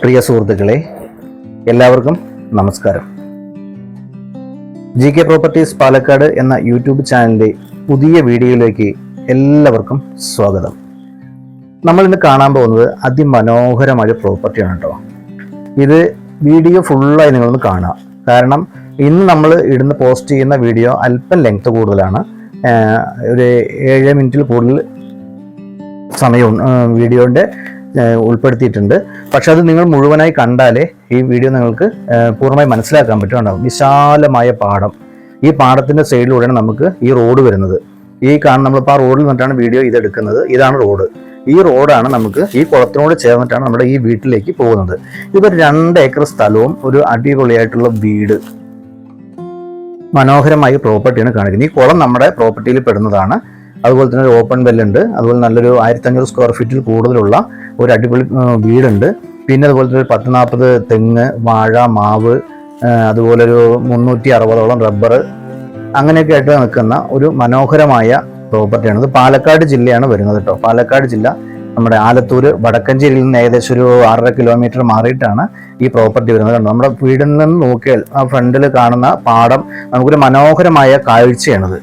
പ്രിയ സുഹൃത്തുക്കളെ എല്ലാവർക്കും നമസ്കാരം. ജി കെ പ്രോപ്പർട്ടീസ് പാലക്കാട് എന്ന യൂട്യൂബ് ചാനലിന്റെ പുതിയ വീഡിയോയിലേക്ക് എല്ലാവർക്കും സ്വാഗതം. നമ്മൾ ഇന്ന് കാണാൻ പോകുന്നത് അതിമനോഹരമായ പ്രോപ്പർട്ടിയാണ് കേട്ടോ. ഇത് വീഡിയോ ഫുള്ളായി നിങ്ങളൊന്ന് കാണാം കാരണം ഇന്ന് നമ്മൾ ഇടുന്ന പോസ്റ്റ് ചെയ്യുന്ന വീഡിയോ അല്പം ലെങ്ത് കൂടുതലാണ്. ഒരു ഏഴ് മിനിറ്റിൽ കൂടുതൽ സമയവും വീഡിയോന്റെ ഉൾപ്പെടുത്തിയിട്ടുണ്ട്. പക്ഷെ അത് നിങ്ങൾ മുഴുവനായി കണ്ടാലേ ഈ വീഡിയോ നിങ്ങൾക്ക് പൂർണമായി മനസ്സിലാക്കാൻ പറ്റുന്നുണ്ടാവും വിശാലമായ പാടം. ഈ പാടത്തിന്റെ സൈഡിലൂടെയാണ് നമുക്ക് ഈ റോഡ് വരുന്നത്. ഈ കാണുന്ന നമ്മളിപ്പോൾ ആ റോഡിൽ നിന്നിട്ടാണ് വീഡിയോ ഇതെടുക്കുന്നത്. ഇതാണ് റോഡ്. ഈ റോഡാണ് നമുക്ക് ഈ കുളത്തിനോട് ചേർന്നിട്ടാണ് നമ്മുടെ ഈ വീട്ടിലേക്ക് പോകുന്നത്. ഇതൊരു രണ്ട് ഏക്കർ സ്ഥലവും ഒരു അടിപൊളിയായിട്ടുള്ള വീട്. മനോഹരമായ പ്രോപ്പർട്ടിയാണ് കാണിക്കുന്നത്. ഈ കുളം നമ്മുടെ പ്രോപ്പർട്ടിയിൽ പെടുന്നതാണ്. അതുപോലെ തന്നെ ഒരു ഓപ്പൺ വെല്ലുണ്ട്. അതുപോലെ നല്ലൊരു ആയിരത്തഞ്ഞൂറ് സ്ക്വയർ ഫീറ്റിൽ കൂടുതലുള്ള ഒരു അടിപൊളി വീടുണ്ട്. പിന്നെ അതുപോലെ തന്നെ ഒരു പത്ത് നാൽപ്പത് തെങ്ങ് വാഴ മാവ് അതുപോലെ ഒരു മുന്നൂറ്റി അറുപതോളം റബ്ബർ അങ്ങനെയൊക്കെ ആയിട്ട് നിൽക്കുന്ന ഒരു മനോഹരമായ പ്രോപ്പർട്ടിയാണ് ഇത് പാലക്കാട് ജില്ലയാണ് വരുന്നത് കേട്ടോ. പാലക്കാട് ജില്ല നമ്മുടെ ആലത്തൂർ വടക്കഞ്ചേരിയിൽ നിന്ന് ഏകദേശം ഒരു ആറര കിലോമീറ്റർ മാറിയിട്ടാണ് ഈ പ്രോപ്പർട്ടി വരുന്നത് കണ്ടു നമ്മുടെ വീടിൽ നിന്ന് നോക്കിയാൽ ആ ഫ്രണ്ടിൽ കാണുന്ന പാടം നമുക്കൊരു മനോഹരമായ കാഴ്ചയാണിത്.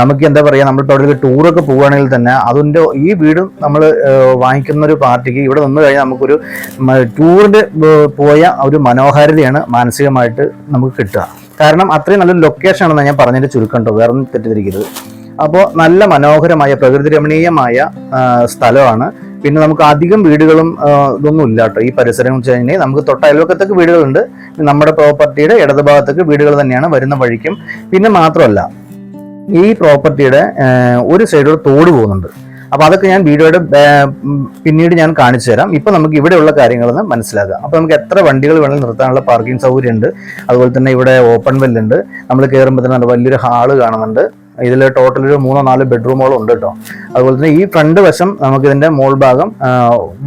നമുക്ക് എന്താ പറയുക നമ്മളിപ്പോൾ അവിടെ ഒരു ടൂറൊക്കെ പോവുകയാണെങ്കിൽ തന്നെ അതിന്റെ ഈ വീട് നമ്മൾ വാങ്ങിക്കുന്ന ഒരു പാർട്ടിക്ക് ഇവിടെ നിന്ന് കഴിഞ്ഞാൽ നമുക്കൊരു ടൂറിന്റെ പോയ ഒരു മനോഹാരിതയാണ് മാനസികമായിട്ട് നമുക്ക് കിട്ടുക. കാരണം അത്രയും നല്ലൊരു ലൊക്കേഷൻ ആണെന്ന് ഞാൻ പറഞ്ഞതിന്റെ ചുരുക്കം കേട്ടോ വേറെ ഒന്നും തെറ്റിദ്ധരിക്കരുത്. അപ്പോൾ നല്ല മനോഹരമായ പ്രകൃതി രമണീയമായ സ്ഥലമാണ്. പിന്നെ നമുക്ക് അധികം വീടുകളും ഇതൊന്നും ഇല്ല കേട്ടോ. ഈ പരിസരം വെച്ച് കഴിഞ്ഞാൽ നമുക്ക് തൊട്ട അയൽവക്കത്തൊക്കെ വീടുകളുണ്ട്. നമ്മുടെ പ്രോപ്പർട്ടിയുടെ ഇടതുഭാഗത്തൊക്കെ വീടുകൾ തന്നെയാണ് വരുന്ന വഴിക്കും. പിന്നെ മാത്രമല്ല ഈ പ്രോപ്പർട്ടിയുടെ ഒരു സൈഡിലൂടെ തോട് പോകുന്നുണ്ട്. അപ്പോൾ അതൊക്കെ ഞാൻ വീഡിയോയുടെ പിന്നീട് ഞാൻ കാണിച്ചു തരാം. ഇപ്പൊ നമുക്ക് ഇവിടെയുള്ള കാര്യങ്ങളൊന്ന് മനസ്സിലാക്കാം. അപ്പോൾ നമുക്ക് എത്ര വണ്ടികൾ വേണമെങ്കിൽ നിർത്താനുള്ള പാർക്കിംഗ് സൗകര്യം ഉണ്ട് അതുപോലെ തന്നെ ഇവിടെ ഓപ്പൺ വെല്ലുണ്ട് നമ്മൾ കയറുമ്പോൾ തന്നെ വലിയൊരു ഹാൾ കാണുന്നുണ്ട്. ഇതിൽ ടോട്ടൽ ഒരു മൂന്നോ നാലോ ബെഡ്റൂമുകളും ഉണ്ട് കേട്ടോ. അതുപോലെ തന്നെ ഈ ഫ്രണ്ട് വശം നമുക്ക് ഇതിന്റെ മോൾ ഭാഗം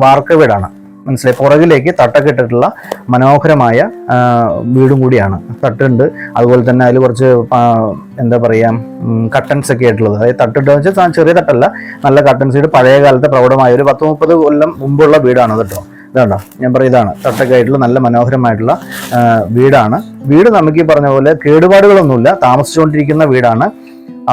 വാർക്ക വീടാണ്. മനസ്സിലായി? പുറകിലേക്ക് തട്ടൊക്കെ ഇട്ടിട്ടുള്ള മനോഹരമായ വീടും കൂടിയാണ്. തട്ടുണ്ട്. അതുപോലെ തന്നെ അതിൽ കുറച്ച് എന്താ പറയുക കട്ടൻസ് ഒക്കെ ആയിട്ടുള്ളത്. അതായത് തട്ടിട്ട് വെച്ചാൽ ചെറിയ തട്ടല്ല. നല്ല കട്ടൻസ് ഇട്ട് പഴയ കാലത്തെ പ്രൗഢമായ ഒരു പത്ത് മുപ്പത് കൊല്ലം മുമ്പുള്ള വീടാണ് കേട്ടോ. ഇതാണ്ടോ? ഞാൻ പറയും ഇതാണ്. തട്ടൊക്കെ ആയിട്ടുള്ള നല്ല മനോഹരമായിട്ടുള്ള വീടാണ്. വീട് നമുക്ക് ഈ പറഞ്ഞ പോലെ കേടുപാടുകളൊന്നുമില്ല. താമസിച്ചുകൊണ്ടിരിക്കുന്ന വീടാണ്.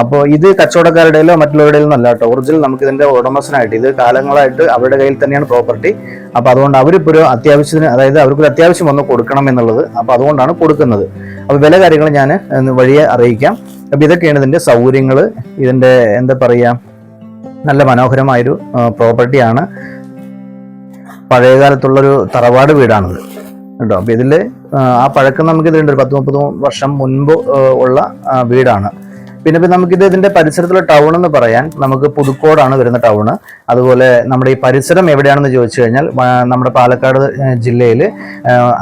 അപ്പോൾ ഇത് കച്ചവടക്കാരുടെയിലോ മറ്റുള്ളവരുടെയിലോ അല്ല കേട്ടോ. ഒറിജിനൽ നമുക്ക് ഇതിന്റെ ഉടമസ്ഥനായിട്ട് ഇത് കാലങ്ങളായിട്ട് അവരുടെ കയ്യിൽ തന്നെയാണ് പ്രോപ്പർട്ടി അപ്പോൾ അതുകൊണ്ട് അവരിപ്പോൾ ഒരു അത്യാവശ്യത്തിന് അതായത് അവർക്ക് ഒരു അത്യാവശ്യം വന്ന് കൊടുക്കണം എന്നുള്ളത് അപ്പോൾ അതുകൊണ്ടാണ് കൊടുക്കുന്നത്. അപ്പോൾ വില കാര്യങ്ങൾ ഞാൻ വഴിയെ അറിയിക്കാം. അപ്പോൾ ഇതൊക്കെയാണ് ഇതിന്റെ സൗകര്യങ്ങൾ ഇതിന്റെ എന്താ പറയാ നല്ല മനോഹരമായൊരു പ്രോപ്പർട്ടിയാണ് പഴയകാലത്തുള്ളൊരു തറവാട് വീടാണിത്. കേട്ടോ. അപ്പോൾ ഇതിൽ ആ പഴക്കം നമുക്ക് ഇതിലുണ്ട് ഒരു പത്ത് മുപ്പത് വർഷം മുൻപ് ഉള്ള വീടാണ്. പിന്നെ ഇപ്പം നമുക്കിത് ഇതിന്റെ പരിസരത്തുള്ള ടൗൺ എന്ന് പറയാൻ നമുക്ക് പുതുക്കോടാണ് വരുന്ന ടൗൺ അതുപോലെ നമ്മുടെ ഈ പരിസരം എവിടെയാണെന്ന് ചോദിച്ചു കഴിഞ്ഞാൽ നമ്മുടെ പാലക്കാട് ജില്ലയിൽ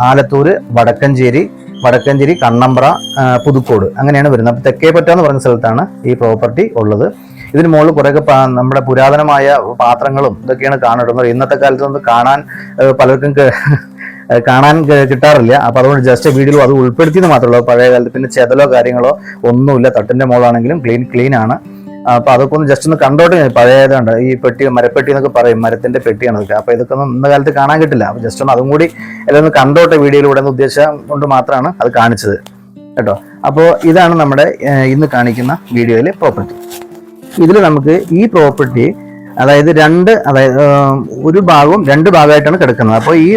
ആലത്തൂർ വടക്കഞ്ചേരി വടക്കഞ്ചേരി കണ്ണമ്പ്ര പുതുക്കോട് അങ്ങനെയാണ് വരുന്നത്. അപ്പോൾ തെക്കേപ്പറ്റ എന്ന് പറഞ്ഞ സ്ഥലത്താണ് ഈ പ്രോപ്പർട്ടി ഉള്ളത്. ഇതിന് മുകളിൽ കുറേയൊക്കെ നമ്മുടെ പുരാതനമായ പാത്രങ്ങളും ഇതൊക്കെയാണ് കാണുന്നത് ഇന്നത്തെ കാലത്ത് ഒന്ന് കാണാൻ പലർക്കും കാണാൻ കിട്ടാറില്ല. അപ്പൊ അതുകൊണ്ട് ജസ്റ്റ് വീഡിയോ അത് ഉൾപ്പെടുത്തിയെന്ന് മാത്രമേ ഉള്ളൂ. പഴയ കാലത്ത് പിന്നെ ചെതലോ കാര്യങ്ങളോ ഒന്നുമില്ല. തട്ടിന്റെ മോളാണെങ്കിലും ക്ലീൻ ക്ലീൻ ആണ്. അപ്പൊ അതൊക്കെ ഒന്ന് ജസ്റ്റ് ഒന്ന് കണ്ടോട്ടെ. പഴയതുണ്ട് ഈ പെട്ടി മരപ്പെട്ടി എന്നൊക്കെ പറയും. മരത്തിന്റെ പെട്ടിയാണ് അതൊക്കെ അപ്പൊ ഇതൊക്കെ ഒന്നും ഇന്ന കാലത്ത് കാണാൻ കിട്ടില്ല. അപ്പൊ ജസ്റ്റ് ഒന്ന് അതും കൂടി എല്ലാം ഒന്ന് കണ്ടോട്ടെ വീഡിയോയിലൂടെ എന്ന ഉദ്ദേശം കൊണ്ട് മാത്രമാണ് അത് കാണിച്ചത്. കേട്ടോ? അപ്പോൾ ഇതാണ് നമ്മുടെ ഇന്ന് കാണിക്കുന്ന വീഡിയോയിലെ പ്രോപ്പർട്ടി ഇതിൽ നമുക്ക് ഈ പ്രോപ്പർട്ടി അതായത് രണ്ട് അതായത് ഒരു ഭാഗവും രണ്ട് ഭാഗമായിട്ടാണ് കിടക്കുന്നത്. അപ്പോൾ ഈ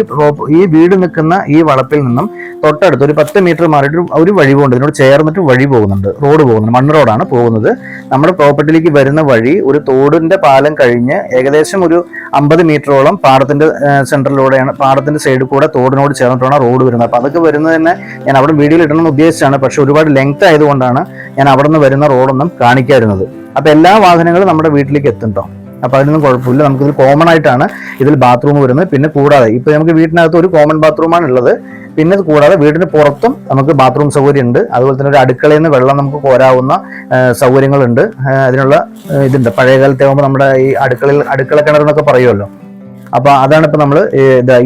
ഈ വീട് നിൽക്കുന്ന ഈ വളപ്പിൽ നിന്നും തൊട്ടടുത്ത് ഒരു പത്ത് മീറ്റർ മാറിയിട്ട് ഒരു വഴി പോകുന്നുണ്ട്. ഇതിനോട് ചേർന്നിട്ട് വഴി പോകുന്നുണ്ട്. റോഡ് പോകുന്നുണ്ട്. മണ്ണ് റോഡാണ് പോകുന്നത്. നമ്മുടെ പ്രോപ്പർട്ടിയിലേക്ക് വരുന്ന വഴി ഒരു തോടിന്റെ പാലം കഴിഞ്ഞ് ഏകദേശം ഒരു അമ്പത് മീറ്ററോളം പാടത്തിന്റെ സെന്ററിലൂടെയാണ് പാടത്തിന്റെ സൈഡിൽ കൂടെ തോടിനോട് ചേർന്നിട്ടാണ് റോഡ് വരുന്നത്. അപ്പോൾ അതൊക്കെ വരുന്നത് തന്നെ ഞാൻ അവിടെ വീഡിയോയിൽ ഇടണമെന്ന് ഉദ്ദേശിച്ചാണ്. പക്ഷെ ഒരുപാട് ലെങ്ത് ആയതുകൊണ്ടാണ് ഞാൻ അവിടെ നിന്ന് വരുന്ന റോഡൊന്നും കാണിക്കാതിരുന്നത്. അപ്പോൾ എല്ലാ വാഹനങ്ങളും നമ്മുടെ വീട്ടിലേക്ക് എത്തുന്നുണ്ടോ? അപ്പോൾ അതിനൊന്നും കുഴപ്പമില്ല. നമുക്കിതിൽ കോമൺ ആയിട്ടാണ് ഇതിൽ ബാത്റൂം വരുന്നത്. പിന്നെ കൂടാതെ ഇപ്പോൾ നമുക്ക് വീട്ടിനകത്ത് ഒരു കോമൺ ബാത്റൂമാണ് ഉള്ളത്. പിന്നെ കൂടാതെ വീടിന് പുറത്തും നമുക്ക് ബാത്റൂം സൗകര്യം ഉണ്ട്. അതുപോലെ തന്നെ ഒരു അടുക്കളയിൽ നിന്ന് വെള്ളം നമുക്ക് കോരാവുന്ന സൗകര്യങ്ങളുണ്ട്. അതിനുള്ള ഇതുണ്ട്. പഴയ കാലത്തെ ആകുമ്പോൾ നമ്മുടെ ഈ അടുക്കളയിൽ അടുക്കള കിണർ എന്നൊക്കെ പറയുമല്ലോ. അപ്പോൾ അതാണ് ഇപ്പോൾ നമ്മൾ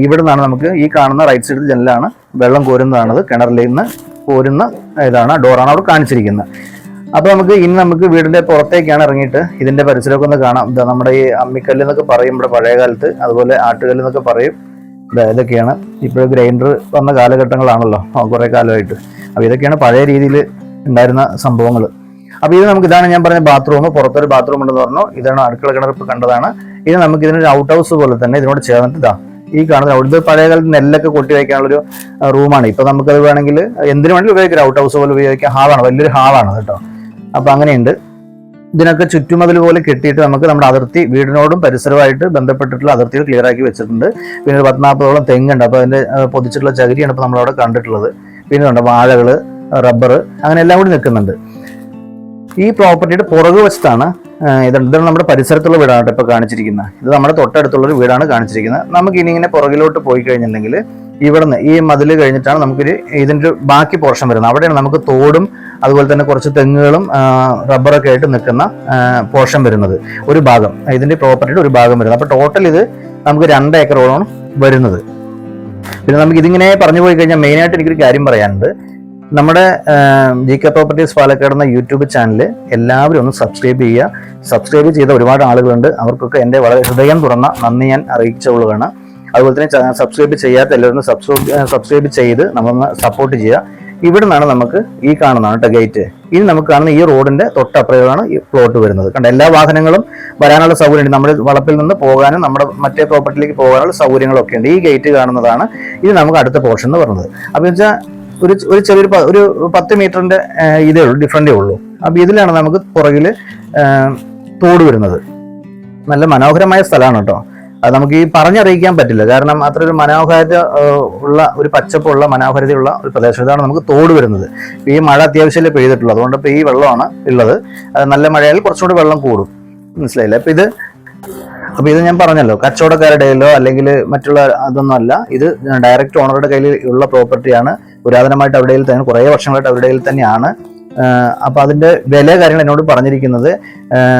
ഇവിടെ നിന്നാണ് നമുക്ക് ഈ കാണുന്ന റൈറ്റ് സൈഡിൽ ജനലാണ് വെള്ളം കോരുന്നതാണത്. കിണറിൽ നിന്ന് കോരുന്ന ഇതാണ് ഡോറാണ് അവിടെ കാണിച്ചിരിക്കുന്നത്. അപ്പോൾ നമുക്ക് ഇനി നമുക്ക് വീടിന്റെ പുറത്തേക്കാണ് ഇറങ്ങിയിട്ട് ഇതിന്റെ പരിസരമൊക്കെ ഒന്ന് കാണാം. ഇതാ നമ്മുടെ ഈ അമ്മിക്കല്ല് എന്നൊക്കെ പറയും ഇവിടെ പഴയ കാലത്ത് അതുപോലെ ആട്ടുകല്ല് എന്നൊക്കെ പറയും. ഇതൊക്കെയാണ്. ഇപ്പോൾ ഗ്രൈൻഡർ വന്ന കാലഘട്ടങ്ങളാണല്ലോ കുറെ കാലമായിട്ട്. അപ്പോൾ ഇതൊക്കെയാണ് പഴയ രീതിയിൽ ഉണ്ടായിരുന്ന സംഭവങ്ങൾ അപ്പോൾ ഇത് നമുക്ക് ഇതാണ് ഞാൻ പറഞ്ഞ ബാത്റൂം. പുറത്തൊരു ബാത്റൂം ഉണ്ടെന്ന് പറഞ്ഞു. ഇതാണ് അടുക്കള കിണർ ഇപ്പോൾ കണ്ടതാണ്. ഇത് നമുക്ക് ഇതിനൊരു ഔട്ട് ഹൗസ് പോലെ തന്നെ ഇതിനോട് ചേർന്നിട്ട് ഇതാ ഈ കാണുന്നത് അവിടുത്തെ പഴയ കാലത്ത് നെല്ലൊക്കെ കൊട്ടി വയ്ക്കാനുള്ളൊരു റൂമാണ്. ഇപ്പോൾ നമുക്കത് വേണമെങ്കിൽ എന്തിനു വേണമെങ്കിലും ഉപയോഗിക്കാം. ഔട്ട് ഹൗസ് പോലെ ഉപയോഗിക്കാം. ഹാളാണ്. വലിയൊരു ഹാളാണ് കേട്ടോ. അപ്പോൾ അങ്ങനെയുണ്ട്. ഇതിനൊക്കെ ചുറ്റുമതിൽ പോലെ കെട്ടിയിട്ട് നമുക്ക് നമ്മുടെ അതിർത്തി വീടിനോടും പരിസരമായിട്ട് ബന്ധപ്പെട്ടിട്ടുള്ള അതിർത്തികൾ ക്ലിയർ ആക്കി വെച്ചിട്ടുണ്ട്. പിന്നെ ഒരു പത്തനാൽപ്പതോളം തെങ്ങുണ്ട്. അപ്പോൾ അതിന്റെ പൊതിച്ചിട്ടുള്ള ചകിരിയാണ് ഇപ്പോൾ നമ്മളവിടെ കണ്ടിട്ടുള്ളത്. പിന്നെ ഉണ്ട് വാഴകൾ റബ്ബർ അങ്ങനെ എല്ലാം കൂടി നിൽക്കുന്നുണ്ട്. ഈ പ്രോപ്പർട്ടിയുടെ പുറകു വശത്താണ് ഇതുണ്ട്. ഇതാണ് നമ്മുടെ പരിസരത്തുള്ള വീടാണ് ഇപ്പോൾ കാണിച്ചിരിക്കുന്നത്. ഇത് നമ്മുടെ തൊട്ടടുത്തുള്ള ഒരു വീടാണ് കാണിച്ചിരിക്കുന്നത്. നമുക്ക് ഇനി ഇങ്ങനെ പുറകിലോട്ട് പോയി കഴിഞ്ഞിട്ടുണ്ടെങ്കിൽ ഇവിടുന്ന് ഈ മതിൽ കഴിഞ്ഞിട്ടാണ് നമുക്കൊരു ഇതിന്റെ ബാക്കി പോർഷൻ വരുന്നത്. അവിടെയാണ് നമുക്ക് തോടും അതുപോലെ തന്നെ കുറച്ച് തെങ്ങുകളും റബ്ബറൊക്കെ ആയിട്ട് നിൽക്കുന്ന പോർഷൻ വരുന്നത്. ഒരു ഭാഗം ഇതിന്റെ പ്രോപ്പർട്ടിയുടെ ഒരു ഭാഗം വരുന്നത്. അപ്പോൾ ടോട്ടൽ ഇത് നമുക്ക് രണ്ട് ഏക്കറോളമാണ് വരുന്നത്. പിന്നെ നമുക്ക് ഇതിങ്ങനെ പറഞ്ഞു പോയി കഴിഞ്ഞാൽ മെയിനായിട്ട് എനിക്കൊരു കാര്യം പറയാനുണ്ട്. നമ്മുടെ ജി കെ പ്രോപ്പർട്ടീസ് പാലക്കാട് എന്ന യൂട്യൂബ് ചാനൽ എല്ലാവരും ഒന്ന് സബ്സ്ക്രൈബ് ചെയ്യുക. സബ്സ്ക്രൈബ് ചെയ്ത ഒരുപാട് ആളുകളുണ്ട്. അവർക്കൊക്കെ എന്റെ വളരെ ഹൃദയം തുറന്ന നന്ദി ഞാൻ അറിയിച്ചുകൊള്ളുകയാണ്. അതുപോലെ തന്നെ സബ്സ്ക്രൈബ് ചെയ്യാത്ത എല്ലാവരും സബ്സ്ക്രൈബ് സബ്സ്ക്രൈബ് ചെയ്ത് നമ്മളൊന്ന് സപ്പോർട്ട് ചെയ്യുക. ഇവിടെ നിന്നാണ് നമുക്ക് ഈ കാണുന്നതാണ് കേട്ടോ ഗേറ്റ് ഇനി നമുക്ക് കാണുന്ന ഈ റോഡിന്റെ തൊട്ടപ്പുറമാണ് ഈ പ്ലോട്ട് വരുന്നത്. കണ്ട എല്ലാ വാഹനങ്ങളും വരാനുള്ള സൗകര്യമുണ്ട്. നമ്മുടെ വളപ്പിൽ നിന്ന് പോകാനും നമ്മുടെ മറ്റേ പ്രോപ്പർട്ടിയിലേക്ക് പോകാനുള്ള സൗകര്യങ്ങളൊക്കെ ഉണ്ട്. ഈ ഗേറ്റ് കാണുന്നതാണ് ഇത് നമുക്ക് അടുത്ത പോർഷൻ എന്ന് പറയുന്നത്. അപ്പോൾ വെച്ചാൽ ഒരു ഒരു ചെറിയൊരു ഒരു പത്ത് മീറ്ററിന്റെ ഇതേ ഉള്ളൂ ഡിഫറന്റേ ഉള്ളൂ. അപ്പോൾ ഇതിലാണ് നമുക്ക് പുറകിൽ തോട് വരുന്നത്. നല്ല മനോഹരമായ സ്ഥലമാണ് കേട്ടോ. നമുക്ക് ഈ പറഞ്ഞറിയിക്കാൻ പറ്റില്ല. കാരണം അത്ര ഒരു മനോഹാരിത ഉള്ള ഒരു പച്ചപ്പുള്ള മനോഹാരിതയുള്ള ഒരു പ്രദേശം ഇതാണ് നമുക്ക് തോട് വരുന്നത്. ഈ മഴ അത്യാവശ്യമല്ലേ പെയ്തിട്ടുള്ളൂ. അതുകൊണ്ട് ഇപ്പോൾ ഈ വെള്ളമാണ് ഉള്ളത്. നല്ല മഴയാൽ കുറച്ചുകൂടി വെള്ളം കൂടും. മനസ്സിലായില്ല? അപ്പം ഇത് അപ്പോൾ ഇത് ഞാൻ പറഞ്ഞല്ലോ കച്ചവടക്കാരുടെ കയ്യിലോ അല്ലെങ്കിൽ മറ്റുള്ള അതൊന്നും അല്ല. ഇത് ഡയറക്റ്റ് ഓണറുടെ കയ്യിൽ ഉള്ള പ്രോപ്പർട്ടിയാണ് പുരാതനമായിട്ട് അവിടെ തന്നെ കുറേ വർഷങ്ങളായിട്ട് അവരുടെ തന്നെയാണ്. അപ്പോൾ അപ്പൊ അതിന്റെ വില കാര്യങ്ങൾ എന്നോട് പറഞ്ഞിരിക്കുന്നത്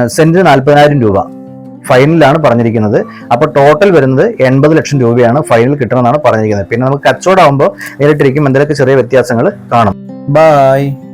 സെന്റിന് നാൽപ്പതിനായിരം രൂപ. ഫൈനലാണ് പറഞ്ഞിരിക്കുന്നത്. അപ്പോൾ ടോട്ടൽ വരുന്നത് എൺപത് ലക്ഷം രൂപയാണ് ഫൈനൽ കിട്ടണമെന്നാണ് പറഞ്ഞിരിക്കുന്നത്. പിന്നെ നമുക്ക് കച്ചവടമാകുമ്പോൾ നേരിട്ടിരിക്കും. എന്തെങ്കിലുമൊക്കെ ചെറിയ വ്യത്യാസങ്ങൾ കാണും. ബായ്